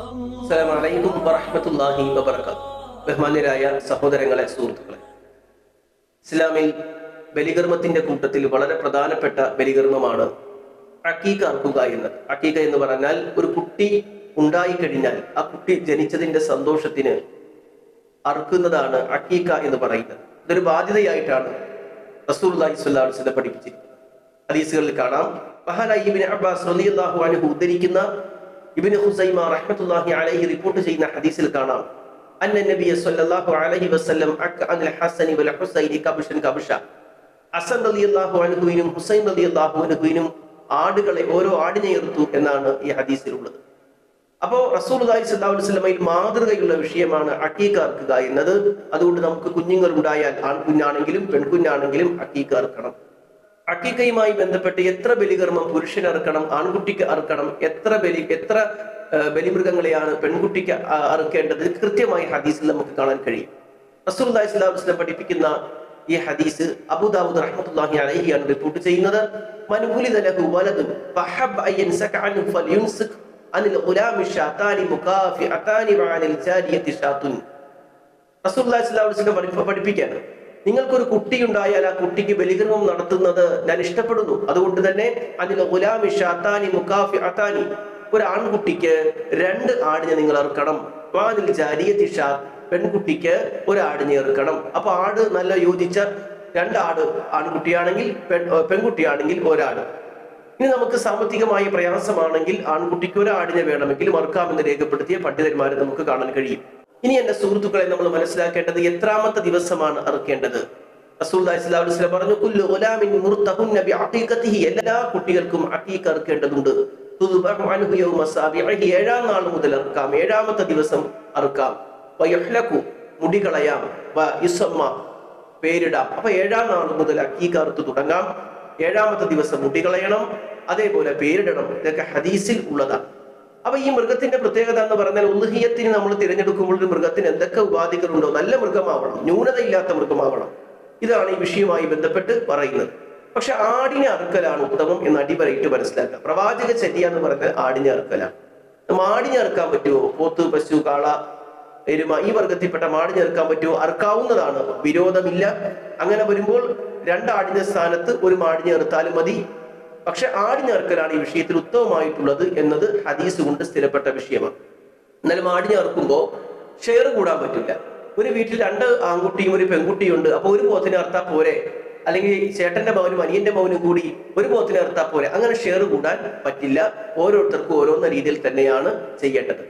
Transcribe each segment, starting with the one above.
അസ്സലാമലൈക്കും ബഹുമാന്യരായ സഹോദരങ്ങളെ സുഹൃത്തുക്കളെ. ഇസ്ലാമിൽ ബലികർമ്മത്തിന്റെ കൂട്ടത്തിൽ വളരെ പ്രധാനപ്പെട്ട ബലികർമ്മമാണ് അക്കീക്ക അർക്കുക എന്നത്. അക്കീക്ക എന്ന് പറഞ്ഞാൽ ഒരു കുട്ടി ഉണ്ടായിക്കഴിഞ്ഞാൽ ആ കുട്ടി ജനിച്ചതിന്റെ സന്തോഷത്തിന് അർക്കുന്നതാണ് അക്കീക്ക എന്ന് പറയുന്നത്. ഇതൊരു ബാധ്യതയായിട്ടാണ് റസൂൽ പഠിപ്പിച്ചിരിക്കുന്നത്. ഹദീസുകളിൽ കാണാം. മഹാനായി ഇബ്നു അബ്ബാസ് റളിയല്ലാഹു അൻഹു ഉദ്ധരിക്കുന്ന ഇബ്നു ഹുസൈമ റഹ്മത്തുല്ലാഹി അലൈഹി റിപ്പോർട്ട് ചെയ്യുന്ന ഹദീസിൽ കാണാം. അന്ന നബിയ സല്ലല്ലാഹു അലൈഹി വസല്ലം അക്ക അനിൽ ഹസനി വൽ ഹുസൈനി കബഷൻ കബഷ. ഹസൻ റളിയല്ലാഹു അൻഹുവിനും ഹുസൈൻ റളിയല്ലാഹു അൻഹുവിനും ആടുകളെ ഓരോ ആടിനെ എടുത്തു എന്നാണ് ഈ ഹദീസിലുള്ളത്. അപ്പോ റസൂൽ സല്ലല്ലാഹു അലൈഹി വസല്ലമയിൽ മാതൃകയുള്ള വിഷയമാണ് അക്കീക്കാർക്കുക എന്നത്. അതുകൊണ്ട് നമുക്ക് കുഞ്ഞുങ്ങൾ ഉണ്ടായാൽ ആൺകുഞ്ഞാണെങ്കിലും പെൺകുഞ്ഞാണെങ്കിലും അക്കീക്ക അർക്കണം അക്കീക്കയുമായി ബന്ധപ്പെട്ട് എത്ര ബലികർമ്മം പുരുഷന് അറുക്കണം ആൺകുട്ടിക്ക് അറുക്കണം എത്ര ബലി എത്ര ബലിമൃഗങ്ങളെയാണ് പെൺകുട്ടിക്ക് അറുക്കേണ്ടത്? കൃത്യമായി ഹദീസിൽ നമുക്ക് കാണാൻ കഴിയും. റസൂൽ ഇസ്ലാം പഠിപ്പിക്കുന്ന ഈ ഹദീസ് അബുദാബുദ് റഹ്മത്തുള്ളാഹി അലഹിയാണ് റിപ്പോർട്ട് ചെയ്യുന്നത്. മൻ നിങ്ങൾക്കൊരു കുട്ടി ഉണ്ടായാൽ ആ കുട്ടിക്ക് ബലികർമ്മം നടത്തുന്നത് ഞാൻ ഇഷ്ടപ്പെടുന്നു. അതുകൊണ്ട് തന്നെ അതിൽ ഗുലാമി ഷാത്താനി മുക്കാഫി അത്താനി ഒരു ആൺകുട്ടിക്ക് രണ്ട് ആടിനെ നിങ്ങൾ ഇറക്കണം വാതിൽ ജാരിയത്തി പെൺകുട്ടിക്ക് ഒരു ആടിനെ ഇറക്കണം അപ്പൊ ആട് നല്ല യോജിച്ച രണ്ട് ആട് ആൺകുട്ടിയാണെങ്കിൽ പെൺ പെൺകുട്ടിയാണെങ്കിൽ ഒരാട്. ഇനി നമുക്ക് സാമ്പത്തികമായ പ്രയാസമാണെങ്കിൽ ആൺകുട്ടിക്ക് ഒരാടിനെ വേണമെങ്കിൽ മറുക്കാമെന്ന് രേഖപ്പെടുത്തിയ പണ്ഡിതന്മാരെ നമുക്ക് കാണാൻ കഴിയും. ഇനി എന്റെ സുഹൃത്തുക്കളെ നമ്മൾ മനസ്സിലാക്കേണ്ടത് എത്രാമത്തെ ദിവസമാണ് അറുക്കേണ്ടത്. പറഞ്ഞു കുല്ലു ഗുലാമിൻ എല്ലാ കുട്ടികൾക്കും അഖീഖ അറുക്കേണ്ടതുണ്ട്. ഏഴാം നാൾ മുതൽ അറുക്കാം. ഏഴാമത്തെ ദിവസം അറുക്കാം. മുടി കളയാം പേരിടാം. അപ്പൊ ഏഴാം നാൾ മുതൽ അക്കീക്ക് അറുത്ത് തുടങ്ങാം. ഏഴാമത്തെ ദിവസം മുടി കളയണം അതേപോലെ പേരിടണം. ഇതൊക്കെ ഹദീസിൽ ഉള്ളതാണ്. അപ്പൊ ഈ മൃഗത്തിന്റെ പ്രത്യേകത എന്ന് പറഞ്ഞാൽ ഉൽഹിയത്തിന് നമ്മൾ തിരഞ്ഞെടുക്കുമ്പോൾ ഒരു മൃഗത്തിന് എന്തൊക്കെ ഉപാധികളുണ്ടോ നല്ല മൃഗമാവണം ന്യൂനതയില്ലാത്ത മൃഗമാവണം. ഇതാണ് ഈ വിഷയവുമായി ബന്ധപ്പെട്ട് പറയുന്നത്. പക്ഷെ ആടിനെ അറുക്കലാണ് ഉത്തമം എന്ന് അടിപരയിട്ട് മനസ്സിലാക്കുക. പ്രവാചക ചര്യ എന്ന് പറഞ്ഞാൽ ആടിനെ അറുക്കലാണ്. ആടിനെ അറുക്കാൻ പറ്റുമോ? പോത്ത് പശു കാള എരുമ ഈ വർഗത്തിൽപ്പെട്ട മാടിനെ അറുക്കാൻ പറ്റുമോ? അറുക്കാവുന്നതാണ്. വിരോധമില്ല. അങ്ങനെ വരുമ്പോൾ രണ്ടാടിന്റെ സ്ഥാനത്ത് ഒരു മാടിനെ അറുത്താലും മതി. പക്ഷെ ആടിനേർക്കലാണ് ഈ വിഷയത്തിൽ ഉത്തമമായിട്ടുള്ളത് എന്നത് ഹദീസ് കൊണ്ട് സ്ഥിരപ്പെട്ട വിഷയമാണ്. എന്നാലും ആടിനേർക്കുമ്പോൾ ഷെയർ കൂടാൻ പറ്റില്ല. ഒരു വീട്ടിൽ രണ്ട് ആൺകുട്ടിയും ഒരു പെൺകുട്ടിയും ഉണ്ട് അപ്പൊ ഒരു പോത്തിനെ അർത്താ പോരെ? അല്ലെങ്കിൽ ചേട്ടന്റെ മകനും അനിയന്റെ മകനും കൂടി ഒരു പോത്തിനെ അർത്താ പോരെ? അങ്ങനെ ഷെയർ കൂടാൻ പറ്റില്ല. ഓരോരുത്തർക്കും ഓരോന്ന രീതിയിൽ തന്നെയാണ് ചെയ്യേണ്ടത്.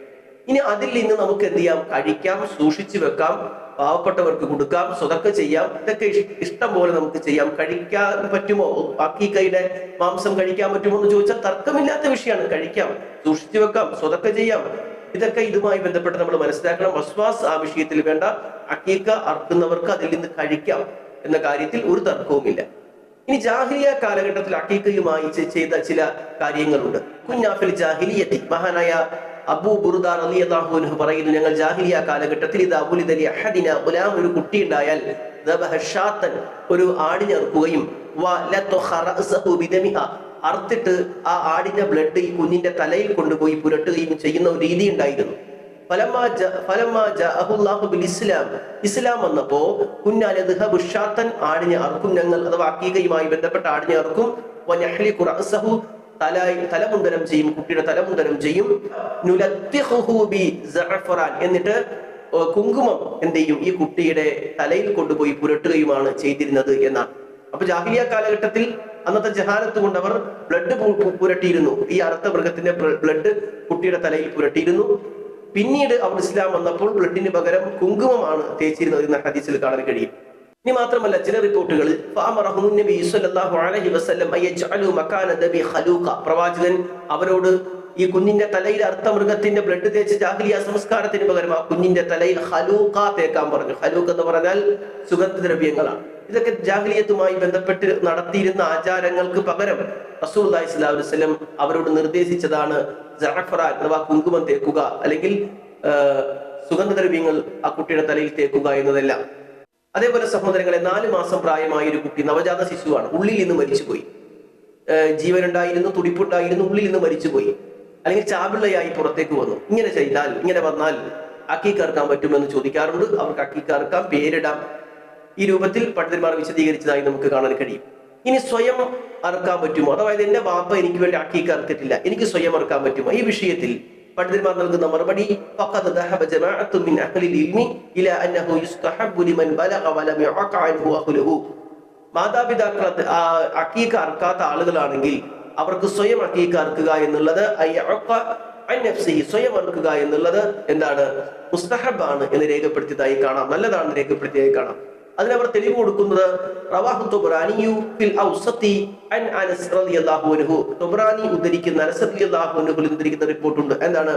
ഇനി അതിൽ നിന്ന് നമുക്ക് എന്ത് ചെയ്യാം? കഴിക്കാം സൂക്ഷിച്ചു വെക്കാം. പാവപ്പെട്ടവർക്ക് കൊടുക്കാം സ്വതക്ക ചെയ്യാം. ഇതൊക്കെ ഇഷ്ടം പോലെ നമുക്ക് ചെയ്യാം. കഴിക്കാൻ പറ്റുമോ? ബാക്കി കൈയുടെ മാംസം കഴിക്കാൻ പറ്റുമോ എന്ന് ചോദിച്ചാൽ തർക്കമില്ലാത്ത വിഷയമാണ്. കഴിക്കാം സൂക്ഷിച്ചു വെക്കാം സ്വതക്ക ചെയ്യാം. ഇതൊക്കെ ഇതുമായി ബന്ധപ്പെട്ട് നമ്മൾ മനസ്സിലാക്കണം. വസ്വാസ് ആ വിഷയത്തിൽ വേണ്ട. അക്കീക്ക അർക്കുന്നവർക്ക് അതിൽ നിന്ന് കഴിക്കാം എന്ന കാര്യത്തിൽ ഒരു തർക്കവുമില്ല. ഇനി ജാഹിലിയ കാലഘട്ടത്തിൽ അക്കീക്കയുമായി ചെയ്ത ചില കാര്യങ്ങളുണ്ട്. കുഞ്ഞാഫിൽ ജാഹിലിയത്തി മഹാനായ അബൂ ബുർദാർ അലി അള്ളാഹുനു പറയുന്നു ഞങ്ങൾ ജാഹിലിയ കാലഘട്ടത്തിൽ ഇത് അബുലിദലി അഹദിന ഗുലാം ഒരു കുട്ടി ഉണ്ടായാൽ ഒരു ആടിനെ അറുക്കുകയും അറുത്തിട്ട് ആ ആടിന്റെ ബ്ലഡ് ഈ കുഞ്ഞിന്റെ തലയിൽ കൊണ്ടുപോയി പുരട്ടുകയും ചെയ്യുന്ന ഒരു രീതി ഉണ്ടായിരുന്നു. ഇസ്ലാം. ഇസ്ലാം വന്നപ്പോ കുഞ്ഞാലെ ആടിനെ അറുക്കും ഞങ്ങൾ അഥവാ അക്കീകയുമായി ബന്ധപ്പെട്ട ആടിനെ അറുക്കും. തല തലമുണ്ടനം ചെയ്യും കുട്ടിയുടെ തലമുണ്ടനം ചെയ്യും. എന്നിട്ട് കുങ്കുമം എന്ത് ചെയ്യും? ഈ കുട്ടിയുടെ തലയിൽ കൊണ്ടുപോയി പുരട്ടുകയുമാണ് ചെയ്തിരുന്നത് എന്നാണ്. അപ്പൊ ജാഹിലിയ കാലഘട്ടത്തിൽ അന്നത്തെ ജഹാനത്ത് കൊണ്ട് അവർ ബ്ലഡ് പുരട്ടിയിരുന്നു. ഈ അർത്ഥ മൃഗത്തിന്റെ ബ്ലഡ് കുട്ടിയുടെ തലയിൽ പുരട്ടിയിരുന്നു. പിന്നീട് അവർ ഇസ്ലാം വന്നപ്പോൾ ബ്ലഡിന് പകരം കുങ്കുമമാണ് തേച്ചിരുന്നത് എന്ന ഹദീസിൽ കാണാൻ കഴിയും. ഇനി മാത്രമല്ല ചില റിപ്പോർട്ടുകളിൽ പ്രവാചകൻ അവരോട് ഈ കുഞ്ഞിന്റെ തലയിൽ അർത്ഥമൃഗത്തിന്റെ ബ്ലഡ് തേച്ച് ജാഹ്ലിയ സംസ്കാരത്തിന് പകരം ആ കുഞ്ഞിന്റെ തലയിൽ ഹലൂക്ക തേക്കാൻ പറഞ്ഞു. ഹലൂക്ക് എന്ന് പറഞ്ഞാൽ സുഗന്ധദ്രവ്യങ്ങളാണ് ഇതൊക്കെ ജാഹ്ലിയത്തുമായി ബന്ധപ്പെട്ട് നടത്തിയിരുന്ന ആചാരങ്ങൾക്ക് പകരം റസൂൽ അലൈഹി വസല്ലം അവരോട് നിർദ്ദേശിച്ചതാണ് ജഅഫറാൻ അഥവാ കുങ്കുമം തേക്കുക അല്ലെങ്കിൽ സുഗന്ധദ്രവ്യങ്ങൾ ആ കുട്ടിയുടെ തലയിൽ തേക്കുക എന്നതെല്ലാം. അതേപോലെ സഹോദരങ്ങളെ നാല് മാസം പ്രായമായ ഒരു കുട്ടി നവജാത ശിശുവാണ്. ഉള്ളിൽ നിന്ന് മരിച്ചുപോയി. ജീവനുണ്ടായിരുന്നു തുടിപ്പുണ്ടായിരുന്നു ഉള്ളിൽ നിന്ന് മരിച്ചുപോയി. അല്ലെങ്കിൽ ചാപിള്ളയായി പുറത്തേക്ക് വന്നു. ഇങ്ങനെ ചെയ്താൽ ഇങ്ങനെ വന്നാൽ അക്കീക്കറുക്കാൻ പറ്റുമെന്ന് ചോദിക്കാറുണ്ട്. അവർക്ക് അക്കീക്കറുക്കാം പേരിടാം. ഈ രൂപത്തിൽ പണ്ഡിതന്മാർ വിശദീകരിച്ചതായി നമുക്ക് കാണാൻ കഴിയും. ഇനി സ്വയം അറുക്കാൻ പറ്റുമോ? അതായത് എന്റെ ബാപ്പ എനിക്ക് വേണ്ടി അക്കീക്ക എനിക്ക് സ്വയം അറുക്കാൻ പറ്റുമോ? ഈ വിഷയത്തിൽ പണ്ഡിതന്മാർ നൽകുന്ന മറുപടി മാതാപിതാക്കൾ അക്കീക്ക അർക്കാത്ത ആളുകളാണെങ്കിൽ അവർക്ക് സ്വയം അക്കീക്കർക്കുക എന്നുള്ളത് സ്വയം അറുക്കുക എന്നുള്ളത് എന്താണ്? മുസ്തഹബാണ് എന്ന് രേഖപ്പെടുത്തിയതായി കാണാം. നല്ലതാണെന്ന് രേഖപ്പെടുത്തിയതായി കാണാം. അതിനവർ തെളിവ് കൊടുക്കുന്നത് റവാഹു തുബ്രാനിയു ഫിൽ ഔസത്തി അൻ അനസ് റളിയല്ലാഹു അൻഹു. തുബ്രാനി ഉദ്ധരിക്കുന്ന അനസ് റളിയല്ലാഹു ഉദ്ധരിക്കുന്ന റിപ്പോർട്ടുണ്ട്. എന്താണ്?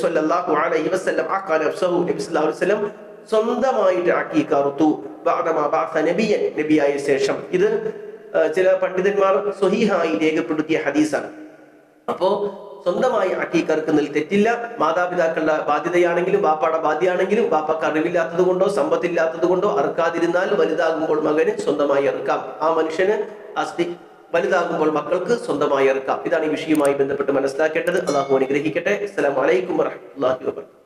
സ്വല്ലല്ലാഹു അലൈഹി വസല്ലം അഖാല സ്വന്തമായിട്ട് ആക്കി കറുത്തു. ബഅദമാ നബിയൻ നബിയായ ശേഷം. ഇത് ചില പണ്ഡിതന്മാർ സ്വഹീഹായി രേഖപ്പെടുത്തിയ ഹദീസാണ്. അപ്പോ സ്വന്തമായി അക്കീക്കറുക്കുന്നതിൽ തെറ്റില്ല. മാതാപിതാക്കളുടെ ബാധ്യതയാണെങ്കിലും ബാപ്പയുടെ ബാധ്യയാണെങ്കിലും ബാപ്പക്ക് അറിവില്ലാത്തത് കൊണ്ടോ സമ്പത്തില്ലാത്തത് കൊണ്ടോ അറുക്കാതിരുന്നാൽ വലുതാകുമ്പോൾ മകന് സ്വന്തമായി അറുക്കാം. ആ മനുഷ്യന് അസ്ഥി വലുതാകുമ്പോൾ മക്കൾക്ക് സ്വന്തമായി ഇറക്കാം ഇതാണ് ഈ വിഷയവുമായി ബന്ധപ്പെട്ട് മനസ്സിലാക്കേണ്ടത്. അള്ളാഹു അനുഗ്രഹിക്കട്ടെ. അസ്സലാമു അലൈക്കും വറഹ്മത്തുള്ളാഹി വബറകാതുഹു.